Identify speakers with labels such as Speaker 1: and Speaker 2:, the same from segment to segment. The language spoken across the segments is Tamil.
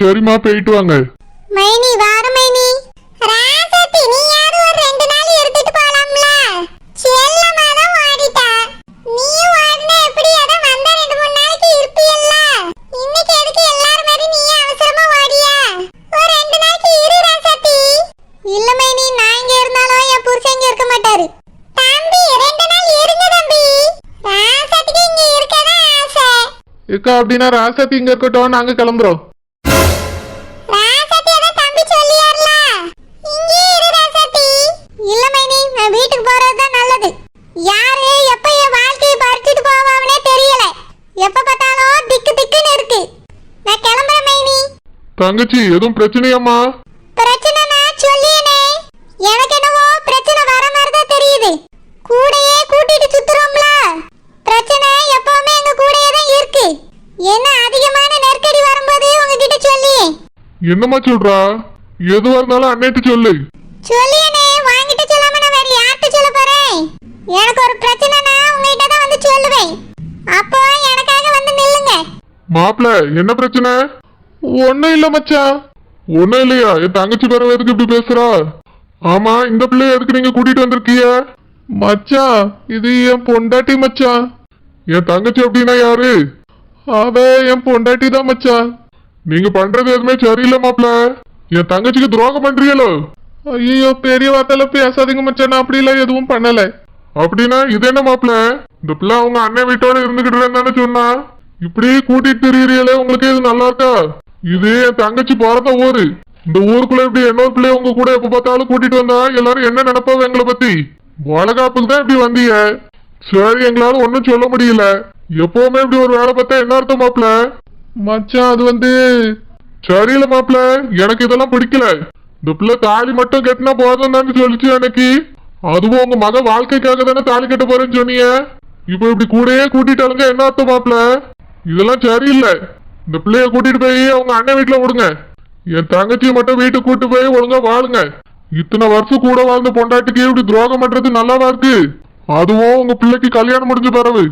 Speaker 1: சரிம்மா போயிட்டு வாங்க.
Speaker 2: மைனி வார மைனி. ராசத்தி நீயாவது ஒரு ரெண்டு நாள் எடுத்துட்டு போலாம்ல. செல்லமா தான் ஓடிட்டா நீ ஓடினா எப்படி? அதான் வந்த ரெண்டு மூணு நாளைக்கு இருப்பியல்ல. இன்னைக்கு எதுக்கு எல்லாரும் மாதிரி நீ அவசரமா ஓடியா ஒரு ரெண்டு நாளைக்கு இரு ராசத்தி. இல்ல மைனி நான் இங்க இருந்தாலும் என் புருஷன் இங்க இருக்க மாட்டாரு. தம்பி ரெண்டு நாள் இருங்க தம்பி. ராசத்திக்கு இங்க இருக்கதான் ஆசை.
Speaker 1: ஏக்கா அப்படின்னா ராசாத்தி இங்க இருக்கட்டும் நாங்க கிளம்புறோம். தங்கச்சி எதுவும் பிரச்சனையாம்மா?
Speaker 2: பிரச்சனைனா சொல்லியனே. எனக்கு என்னவோ பிரச்சனை வர மாதிரி தான் தெரியுது. கூடையே கூட்டிட்டு சுத்துறோம்ல. பிரச்சனை எப்பவுமே எங்க கூடயே தான் இருக்கு. என்ன அதிகமான நெருக்கடி வரும்போது உங்ககிட்ட சொல்லியே.
Speaker 1: என்னம்மா சொல்றா? எதுவா இருந்தாலும் அன்னைட்டு சொல்லு.
Speaker 2: சொல்லியனே. வாங்கிட்டு சொல்லாம நான் வேற யார்கிட்ட சொல்ல போறேன்? எனக்கு ஒரு பிரச்சனைனா உங்ககிட்ட தான் வந்து சொல்லுவேன். அப்போ எனக்காக வந்து நில்லுங்க.
Speaker 1: மாப்பிள என்ன பிரச்சனை? ஒன்னும் இல்ல மச்சான். ஒன்னும் இல்லையா? என் தங்கச்சி பேர எதுக்கு இப்படி பேசுறா? ஆமா இந்த பிள்ளைய எதுக்கு நீங்க கூட்டிட்டு வந்திருக்கீங்க? மச்சான் இது என் பொண்டாட்டி மச்சான். என் தங்கச்சி அப்படின்னா யாரு? அவ என் பொண்டாட்டி தான் மச்சான். நீங்க பண்றது எதுவுமே சரியில்லை மாப்ள என் தங்கச்சிக்கு துரோகம் பண்றீங்களோ? ஐயோ பெரிய வார்த்தையில பேசாதீங்க மச்சான். நான் அப்படிலாம் எதுவும் பண்ணல. அப்படின்னா இது என்ன மாப்ள இந்த பிள்ளை அவங்க அண்ணன் வீட்டோட இருந்துகிட்டு இருந்தானே சொன்னா இப்படி கூட்டிட்டு திரியிறீங்களே உங்களுக்கு இது நல்லா இருக்கா? இது என் தங்கச்சி பிறந்த ஊரு. இந்த ஊருக்குள்ள இப்படி இன்னொரு பிள்ளைய உங்க கூட எப்ப பார்த்தாலும் கூட்டிட்டு வந்தா எல்லாரும் என்ன நினைப்பாங்க எங்களை பத்தி? வளகாப்புக்கு தான் இப்படி வந்தீங்க சரி எங்களால ஒன்றும் சொல்ல முடியல. எப்பவுமே இப்படி ஒரு வேலை பார்த்தா என்ன அர்த்தம் மாப்பிள? மச்சான் அது வந்து சரியில்ல மாப்பிள. எனக்கு இதெல்லாம் பிடிக்கல. இந்த பிள்ளை தாலி மட்டும் கட்டினா போதும் தானே சொல்லிச்சு எனக்கு அதுவும் உங்க மக வாழ்க்கைக்காக தானே தாலி கட்ட போறேன்னு சொன்னீங்க இப்போ இப்படி கூடயே கூட்டிட்டாலுங்க என்ன அர்த்தம் மாப்பிள? இதெல்லாம் சரியில்லை. இந்த பிள்ளைய கூட்டிட்டு போய் அவங்க அண்ணன் வீட்டுல விடுங்க. என் தங்கச்சியை மட்டும் வீட்டுக்கு கூட்டு போய் ஒழுங்கா வாழுங்க. இத்தனை வருஷம் கூட வாழ்ந்த பொண்டாட்டிக்கு இப்படி துரோகம் பண்றது நல்லாவா இருக்கு? அதுவும் உங்க பிள்ளைக்கு கல்யாணம் முடிஞ்ச பிறகு.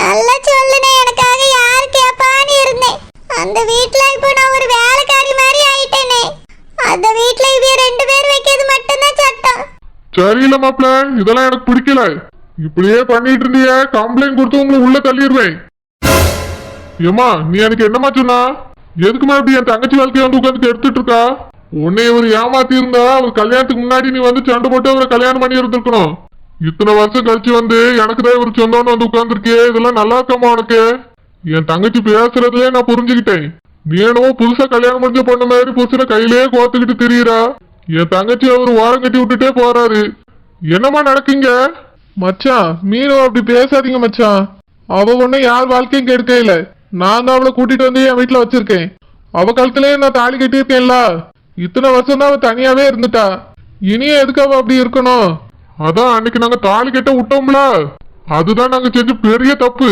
Speaker 2: நல்லா சொல்லுனே எனக்காக யார் கேப்பான்னு இருந்தேன். அந்த வீட்ல இப்போ நான் ஒரு வேலைக்காரி மாதிரி ஆயிட்டேனே. அந்த வீட்ல இவ ரெண்டு பேர் வைக்கிறது மட்டும்தான் சட்டம்.
Speaker 1: சரியில்ல மாப்ள இதெல்லாம் எனக்கு பிடிக்கல. இப்படியே பண்ணிட்டு இருந்தீங்க கம்ப்ளைண்ட் கொடுத்து உங்களை உள்ள தள்ளிடுவேன். ஏமா நீ எனக்கு என்னமா சொன்னா? எதுக்குமா இப்படி என் தங்கச்சி வாழ்க்கையை வந்து உட்காந்து எடுத்துட்டு இருக்கா? உன்னை இவர் ஏமாத்தி இருந்தா அவர் கல்யாணத்துக்கு முன்னாடி நீ வந்து சண்டை போட்டு அவரை கல்யாணம் பண்ணி இருந்திருக்கணும். இத்தனை வருஷம் கழிச்சு வந்து எனக்கு தான் இவர் சொந்தம்னு வந்து உட்காந்துருக்கே இதெல்லாம் நல்லா இருக்காமா உனக்கு? என் தங்கச்சி பேசுறதுலயே நான் புரிஞ்சுக்கிட்டேன். நீ என்னவோ புதுசா கல்யாணம் முடிஞ்ச பொண்ணு மாதிரி புதுசுல கையிலேயே கோத்துக்கிட்டு திரியுறா. என் தங்கச்சி அவர் ஓரம் கட்டி விட்டுட்டே போறாரு. என்னம்மா நடக்குங்க? மச்சான் மீனும் அப்படி பேசாதீங்க மச்சான். அவ ஒன்னும் யார் வாழ்க்கையும் கெடுக்கையில நான் தான் அவளை கூட்டிட்டு வந்து என் வீட்டுல வச்சிருக்கேன். அவ காலத்திலேயே நான் தாலி கட்டியிருக்கேன்ல. இத்தனை வருஷம் தான் அவ தனியாவே இருந்துட்டா. இனியும் எதுக்கு அவ அப்படி இருக்கணும்? அதான் அன்னைக்கு நாங்க தாலி கட்ட விட்டோம்ல. அதுதான் நாங்க செஞ்ச பெரிய தப்பு.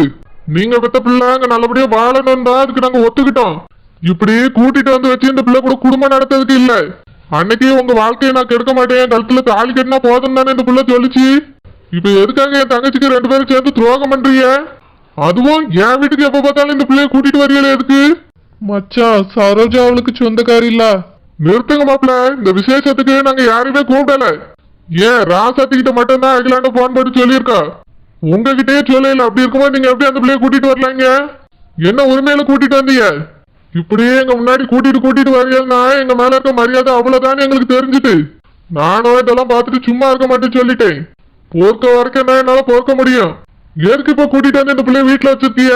Speaker 1: நீங்க பெத்த பிள்ளைங்க நல்லபடியா வாழணும் தான் அதுக்கு நாங்க ஒத்துக்கிட்டோம். இப்படி கூட்டிட்டு வந்து வச்சு இந்த பிள்ளை கூட குடும்பம் நடத்துறதுக்கு இல்ல. அன்னைக்கு உங்க வாழ்க்கையை நான் கெடுக்க மாட்டேன். என் கழுத்துல தாலி கட்டினா போதும் தானே இந்த பிள்ளை சொல்லிச்சு? இப்ப எதுக்காக என் தங்கச்சிக்கு ரெண்டு பேரும் சேர்ந்து துரோகம் பண்றீங்க? அதுவும் என் வீட்டுக்கு எப்ப பார்த்தாலும் இந்த பிள்ளைய கூட்டிட்டு வரீங்களே எதுக்கு? மச்சான் சரோஜா அவளுக்கு சொந்தக்காரி இல்ல. நிறுத்துங்க மாப்ள இந்த விசேஷத்துக்கு நாங்க யாரையுமே கூப்பிடல. ஏன் ராசாத்திக்கிட்ட மட்டும்தான் அகிலாண்ட போன் பண்ணி சொல்லியிருக்கா? உங்ககிட்டயே சொல்லல அப்படி இருக்கும்போது நீங்க எப்படி அந்த பிள்ளைய கூட்டிட்டு வரலாங்க? என்ன உரிமையில கூட்டிட்டு வந்தீங்க? இப்படியே எங்க முன்னாடி கூட்டிட்டு கூட்டிட்டு வரீங்கன்னா எங்க மேல இருக்க மரியாதை அவ்வளவுதான் எங்களுக்கு தெரிஞ்சுட்டு நானும் இதெல்லாம் பார்த்துட்டு சும்மா இருக்க மாட்டேன்னு சொல்லிட்டேன். பொறுக்க வரைக்கும் என்ன என்னால பொறுக்க முடியும்? எதுக்கு இப்ப கூட்டிட்டு வந்து இந்த பிள்ளைய வீட்டுல வச்சிருக்கிய?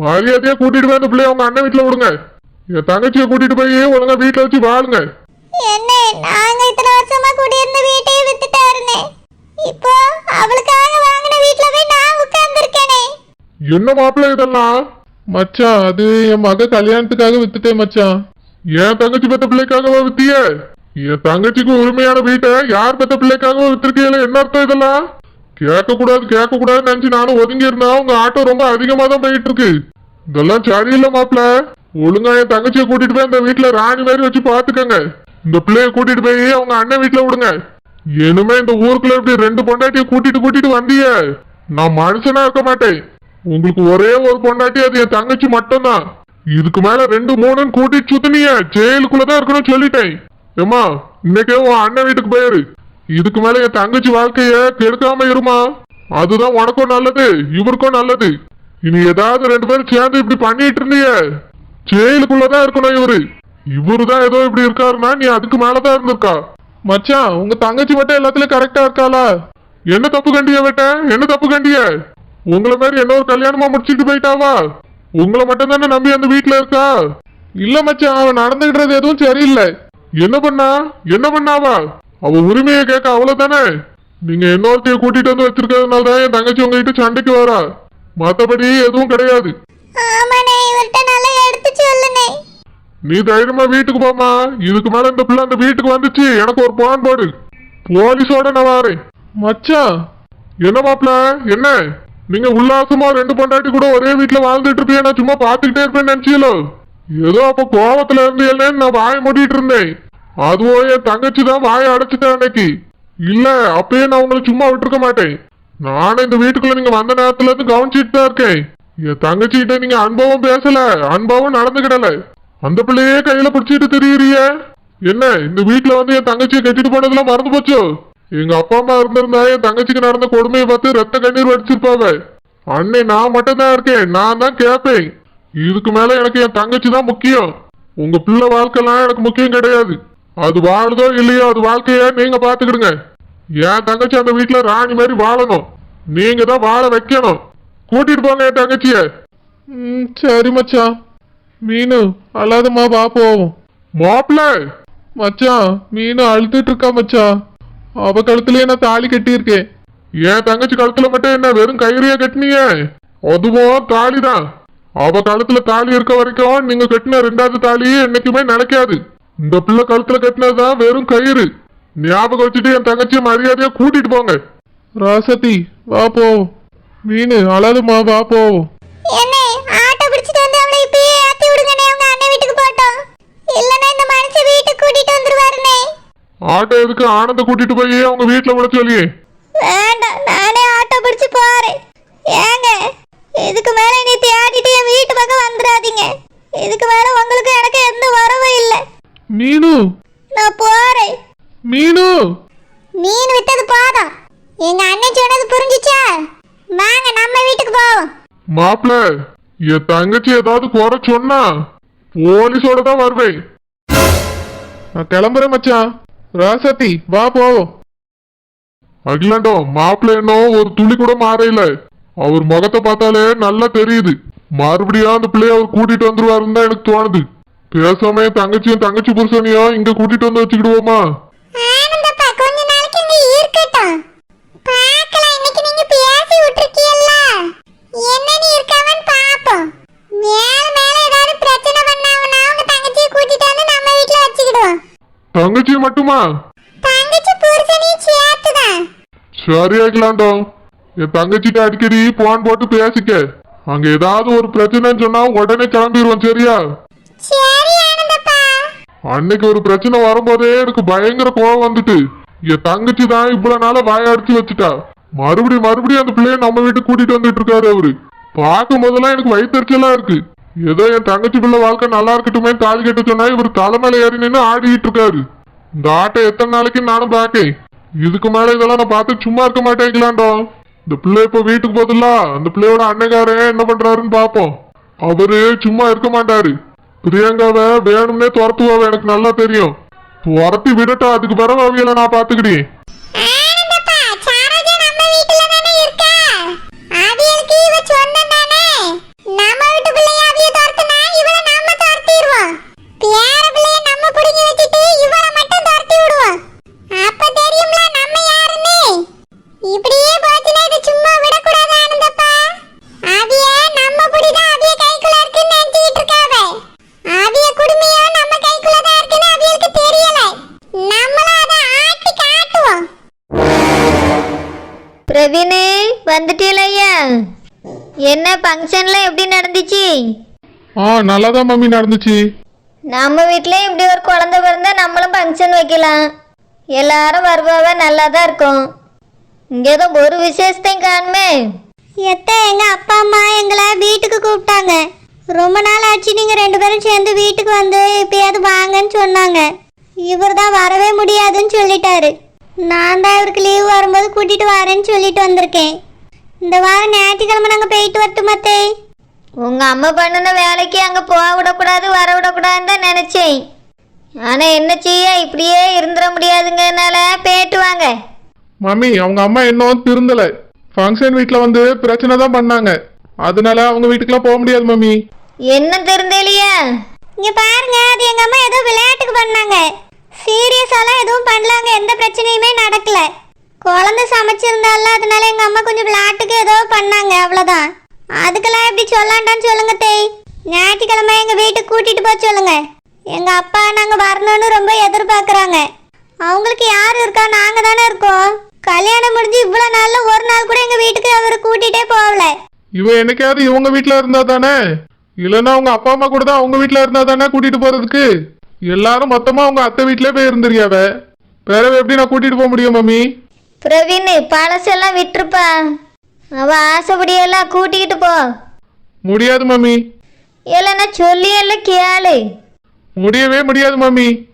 Speaker 1: மரியாதையா கூட்டிட்டு போய் இந்த பிள்ளைய உங்க அண்ணன் வீட்டுல விடுங்க. என் தங்கச்சியை கூட்டிட்டு போய் ஒழுங்கா வீட்டுல வச்சு வாழுங்க.
Speaker 2: என்ன நாங்க இத்தனை வருஷமா குடியிருந்த வீட்டையே வித்துட்டாருனே. இப்போ அவளுக்காக வாங்கின வீட்ல போய் நான் உட்கார்ந்துருக்கேனே.
Speaker 1: என்ன மாப்பிள்ளை இதெல்லாம்? மச்சான் அது என் மக கல்யாணத்துக்காக வித்துட்டேன் மச்சான் என் தங்கச்சி பெத்த பிள்ளைக்காகவா வித்திய? என் தங்கச்சிக்கு உரிமையான வீட்டை யார் பெத்த பிள்ளைக்காகவா வித்திருக்கீங்களா என்ன அர்த்தம் இதெல்லாம்? கேட்கக்கூடாது கேட்கக்கூடாதுன்னு நினச்சி நானும் ஒதுங்கி இருந்தா உங்க ஆட்டோ ரொம்ப அதிகமாக தான் போயிட்டு இருக்கு இதெல்லாம் சரியில்லை மாப்பிள்ள ஒழுங்கா என் தங்கச்சியை கூட்டிட்டு போய் இந்த வீட்டுல ராணி மாதிரி வச்சு பாத்துக்கங்க இந்த பிள்ளைய கூட்டிட்டு போய் அவங்க அண்ணன் வீட்டுல விடுங்க. இனிமே இந்த ஊருக்குள்ள இப்படி ரெண்டு பொண்டாட்டிய கூட்டிட்டு கூட்டிட்டு வந்தீங்க நான் மனுஷனா இருக்க மாட்டேன். உங்களுக்கு ஒரே ஒரு பொண்டாட்டி அது என் தங்கச்சி மட்டும்தான். இதுக்கு மேல ரெண்டு மூணுன்னு கூட்டிட்டு சுத்தினிய. ஜெயிலுக்குள்ளதான் இருக்கணும்னு சொல்லிட்டேன். ஏமா இன்னைக்கே உன் அண்ணன் வீட்டுக்கு போயிரு. இதுக்கு மேல என் தங்கச்சி வாழ்க்கைய கெடுக்காம இருமா? அதுதான் உனக்கும் நல்லது இவருக்கும் நல்லது. இனி ஏதாவது ரெண்டு பேரும் சேர்ந்து இப்படி பண்ணிட்டு இருந்தீங்க ஜெயிலுக்குள்ளதான் இருக்கணும் இவரு. இவரு தான் ஏதோ இப்படி இருக்காருன்னா நீ அதுக்கு மேலதான் இருந்திருக்கா. மச்சான் உங்க தங்கச்சி மட்டும் எல்லாத்துலயும் கரெக்டா இருக்காளா? என்ன தப்பு கண்டிய வேட்ட? என்ன தப்பு கண்டிய? உங்களை மாதிரி என்ன ஒரு கல்யாணமா முடிச்சுட்டு போயிட்டாவா? உங்களை மட்டும் தானே நம்பி அந்த வீட்டுல இருக்கா? இல்ல மச்சான் அவன் நடந்துகிட்டது எதுவும் சரியில்லை. என்ன பண்ணா? என்ன பண்ணாவா? அவ உரிமையை கேட்க அவ்வளவுதானே நீங்க இன்னொருத்தைய கூட்டிட்டு வந்து வச்சிருக்கிறதுனால தான் என் தங்கச்சி உங்ககிட்ட சண்டைக்கு வரா. மத்தபடி எதுவும் கிடையாது. நீ தைரியமா வீட்டுக்கு போமா இதுக்கு மேல இந்த பிள்ளை அந்த வீட்டுக்கு வந்துச்சு. எனக்கு ஒரு போன் போடு. போலீஸோட நான் வாரேன். மச்சான் என்ன மாப்ள என்ன? நீங்க உல்லாசமா ரெண்டு பொண்டாட்டி கூட ஒரே வீட்டுல வாழ்ந்துட்டு இருப்பீங்க நான் சும்மா பாத்துக்கிட்டே இருப்பேன்னு நினைச்சீங்களோ ஏதோ அப்ப கோவத்துல இருந்தீங்களே நான் வாயை மூடிட்டு இருந்தேன். அதுவோ என் தங்கச்சி தான் வாயை அடைச்சிட்டேன் அன்னைக்கு. இல்ல அப்பயே நான் உங்களை சும்மா விட்டுருக்க மாட்டேன். நானும் இந்த வீட்டுக்குள்ள நீங்க வந்த நேரத்துல இருந்து கவனிச்சிட்டு தான் இருக்கேன். என் தங்கச்சிகிட்ட நீங்க அனுபவம் பேசல அன்பாவும் நடந்துக்கிடல. அந்த பிள்ளையே கையில பிடிச்சிட்டு திரியுறிய. என்ன இந்த வீட்டுல வந்து என் தங்கச்சியை கட்டிட்டு போனதெல்லாம் மறந்து போச்சோ? எங்க அப்பா அம்மா இருந்திருந்தா என் தங்கச்சிக்கு நடந்த கொடுமையை பார்த்து ரத்த கண்ணீர் வடிச்சிருப்பாவ. அன்னை நான் மட்டும் தான் இருக்கேன் நான் தான் கேட்பேன். இதுக்கு மேல எனக்கு என் தங்கச்சி தான் முக்கியம். உங்க பிள்ளை வாழ்க்கைலாம் எனக்கு முக்கியம் கிடையாது. அது வாழுதோ இல்லையோ அது வாழ்க்கைய நீங்க பாத்துக்கிடுங்க என் தங்கச்சி அந்த வீட்டுல ராணி மாதிரி வாழணும். நீங்க தான் வாழ வைக்கணும். கூட்டிட்டு போங்க என் தங்கச்சிய. ம் சரி மச்சான் மீனு அல்லாதம்மா வா போவோம். மாப்பிள்ள மச்சான் மீனு அழுதுட்டு இருக்கா மச்சான் அவ கழுத்துலயே நான் தாலி கட்டியிருக்கேன். என் தங்கச்சி கழுத்துல மட்டும் என்ன வெறும் கயிறியா கட்டினிய? அதுவும் தாலி தான் அவ கழுத்துல தாலி இருக்க வரைக்கும் நீங்க கட்டின ரெண்டாவது தாலி என்னைக்குமே நினைக்காது. இந்த பிள்ளை கழுத்துல கட்டினதுதான் வெறும் கயிறு. ஞாபகம் வச்சுட்டு என் தங்கச்சியை மரியாதையா கூட்டிட்டு போங்க. ராசதி வா போவோம் மீனு அழாதுமா வா
Speaker 2: என்னே ஆட்டோ பிடிச்சிட்டு வந்து அவளை இப்பயே ஏத்தி விடுங்கண்ணே உங்க அண்ணன் வீட்டுக்கு போட்டோம் இல்லைன்னா இந்த மனுஷன் வீட்டுக்கு கூட்டிட்டு வந்துருவாருண்ணே
Speaker 1: ஆட்டோ எதுக்கு ஆனந்த கூட்டிட்டு போய் அவங்க வீட்டுல விட சொல்லியே?
Speaker 2: வேண்டாம் நானே ஆட்டோ பிடிச்சு போறேன். ஏங்க இதுக்கு மேல நீ தேடிட்டு என் வீட்டு பக்கம் வந்துடாதீங்க. இதுக்கு மேல உங்களுக்கு எனக்கு எந்த வரவும் இல்லை.
Speaker 1: மீனு.
Speaker 2: நான் போறேன்.
Speaker 1: மீனு.
Speaker 2: மீன் விட்டது போதும். எங்க அண்ணன் சொன்னது புரிஞ்சுச்சா? வாங்க நம்ம வீட்டுக்கு போவோம்.
Speaker 1: மாப்பிள என் தங்கச்சி ஏதாவது குறை சொன்னா போலீஸோட தான் வருவேன். நான் கிளம்புறேன் மச்சான். ராசத்தி வா போவோம். அகிலாண்டோ மாப்பிள்ள இன்னும் ஒரு துளி கூட மாறையில. அவர் முகத்தை பார்த்தாலே நல்லா தெரியுது. மறுபடியும் அந்த பிள்ளைய அவர் கூட்டிட்டு வந்துருவாருன்னு தான் எனக்கு தோணுது. பேசாம என் தங்கச்சியும் தங்கச்சி புருஷனையும் இங்க கூட்டிட்டு வந்து வச்சுக்கிடுவோமா? தங்கச்சி மட்டுமா?
Speaker 2: தங்கச்சி புருஷனையும் சேர்த்துதான்.
Speaker 1: சரி அகிலாண்டோ என் தங்கச்சிட்ட அடிக்கடி போன் போட்டு பேசிக்க. அங்க ஏதாவது ஒரு பிரச்சனைன்னு சொன்னா உடனே கிளம்பிடுவோம் சரியா? அன்னைக்கு ஒரு பிரச்சனை வரும்போதே எனக்கு பயங்கர கோவம் வந்துட்டு. என் தங்கச்சி தான் இவ்வளவு நாள வாயடிச்சு வச்சுட்டா. மறுபடியும் மறுபடியும் அந்த பிள்ளைய நம்ம வீட்டுக்கு கூட்டிட்டு வந்துட்டு இருக்காரு அவரு. பார்க்கும் போதெல்லாம் எனக்கு வயிற்றுச்சலா இருக்கு. ஏதோ என் தங்கச்சி பிள்ளை வாழ்க்கை நல்லா இருக்கட்டுமே தாலி கட்ட சொன்னா இவர் தலைமையில ஏறி நின்று ஆடிக்கிட்டு இருக்காரு. இந்த ஆட்டை எத்தனை நாளைக்கு நானும் பார்க்கேன். இதுக்கு மேல இதெல்லாம் நான் பார்த்து சும்மா இருக்க மாட்டேங்கலாண்டோ இந்த பிள்ளை இப்ப வீட்டுக்கு போதில்ல? அந்த பிள்ளையோட அண்ணங்காரன் என்ன பண்றாருன்னு பாப்போம் அவரு சும்மா இருக்க மாட்டாரு. பிரியங்காவை வேணும்னே துரத்துவாவ எனக்கு நல்லா தெரியும். துரத்தி விடட்டா அதுக்கு பிறகு அவியலை நான் பாத்துக்கிட்டேன்
Speaker 2: ஆனந்தப்பா சாரோஜா நம்ம வீட்ல தானே இருக்கா அவியலுக்கு இவ சொந்தம் தானே நம்ம வீட்டு பிள்ளைய அவிய துரத்துனா இவள நம்ம துரத்திடுவோம் பேர பிள்ளைய நம்ம புடிங்கி வச்சுட்டு இவள மட்டும் துரத்தி விடுவோம் அப்ப தெரியும்ல நம்ம யாருன்னு இப்படியே போச்சுன்னா இது சும்மா விடக்கூடாது ஆனந்தப்பா அவிய நம்ம புடிதான் அவிய கைக்குள்ள இருக்குன்னு நினைச்சிட்டு இருக்காவ அவிய குடுமையோ நம்ம கைக்குள்ள தான் இருக்குன்னு அவியலுக்கு தெரியல நம்மளும் அதை ஆட்டி காட்டுவோம்
Speaker 3: பிரவீனு வந்துட்டீலையா என்ன ஃபங்க்ஷன்ல எப்படி நடந்துச்சு?
Speaker 1: ஆ நல்லாதான் மம்மி நடந்துச்சு.
Speaker 3: நம்ம வீட்லயும் இப்படி ஒரு குழந்தை பிறந்தா நம்மளும் ஃபங்க்ஷன் வைக்கலாம். எல்லாரும் வருவாவ நல்லா தான் இருக்கும். இங்கே ஏதோ ஒரு விசேஷத்தையும் காணுமே.
Speaker 2: எத்த எங்க அப்பா அம்மா எங்களை வீட்டுக்கு கூப்பிட்டாங்க. ரொம்ப நாள் ஆச்சு நீங்க ரெண்டு பேரும் சேர்ந்து வீட்டுக்கு வந்து இப்பயாவது வாங்கன்னு சொன்னாங்க. இவர் தான் வரவே முடியாதுன்னு சொல்லிட்டாரு. நான் தான் இவருக்கு லீவ் வரும்போது கூட்டிட்டு வரேன்னு சொல்லிட்டு வந்திருக்கேன். இந்த வாரம் ஞாயிற்றுக்கிழமை நாங்கள் போயிட்டு வரட்டும் மத்தே
Speaker 3: உங்க அம்மா பண்ணின வேலைக்கு அங்க போக விடக்கூடாது வர விடக்கூடாதுன்னு தான் நினைச்சேன். ஆனா என்ன செய்ய இப்படியே இருந்துட முடியாதுங்கனால போயிட்டு வாங்க.
Speaker 4: மம்மி அவங்க அம்மா இன்னும் திருந்தல. ஃபங்க்ஷன் வீட்டில் வந்து பிரச்சனை தான் பண்ணாங்க. அதனால அவங்க வீட்டுக்குலாம் போக முடியாது மம்மி.
Speaker 3: என்ன தெரிந்தலையா?
Speaker 2: இங்க பாருங்க அது எங்க அம்மா ஏதோ விளையாட்டுக்கு பண்ணாங்க. சீரியஸாலாம் எதுவும் பண்ணலாங்க எந்த பிரச்சனையுமே நடக்கல. குழந்தை சமைச்சிருந்தால அதனால எங்க அம்மா கொஞ்சம் விளையாட்டுக்கு ஏதோ பண்ணாங்க அவ்வளவுதான். அதுக்கெல்லாம் எப்படி சொல்லாண்டான்னு சொல்லுங்க தேய். ஞாயிற்றுக்கிழமை எங்க வீட்டுக்கு கூட்டிட்டு போக சொல்லுங்க. எங்க அப்பா நாங்க வரணும்னு ரொம்ப எதிர்பார்க்கறாங்க. அவங்களுக்கு யார் இருக்கா? நாங்க தானே இருக்கோம். கல்யாணம் முடிஞ்சு இவ்வளவு நாள்ல ஒரு நாள் கூட எங்க வீட்டுக்கு அவர் கூட்டிட்டே போகல.
Speaker 4: இவ என்னைக்காவது இவங்க வீட்டில் இருந்தா தானே? இல்லைன்னா அவங்க அப்பா அம்மா கூட தான் அவங்க வீட்டில் இருந்தா தானே கூட்டிட்டு போறதுக்கு? எல்லாரும் மொத்தமா அவங்க அத்தை வீட்டுல போய் இருந்துருக்கியாவ வேற எப்படி நான் கூட்டிட்டு போக முடியும் மம்மி?
Speaker 3: பிரவீன் பழசெல்லாம் விட்டுருப்பா. அவ ஆசைப்படியெல்லாம் கூட்டிக்கிட்டு போ.
Speaker 4: முடியாது மம்மி.
Speaker 3: இல்லைன்னா சொல்லி எல்லாம் கேளு.
Speaker 4: முடியவே முடியாது மம்மி.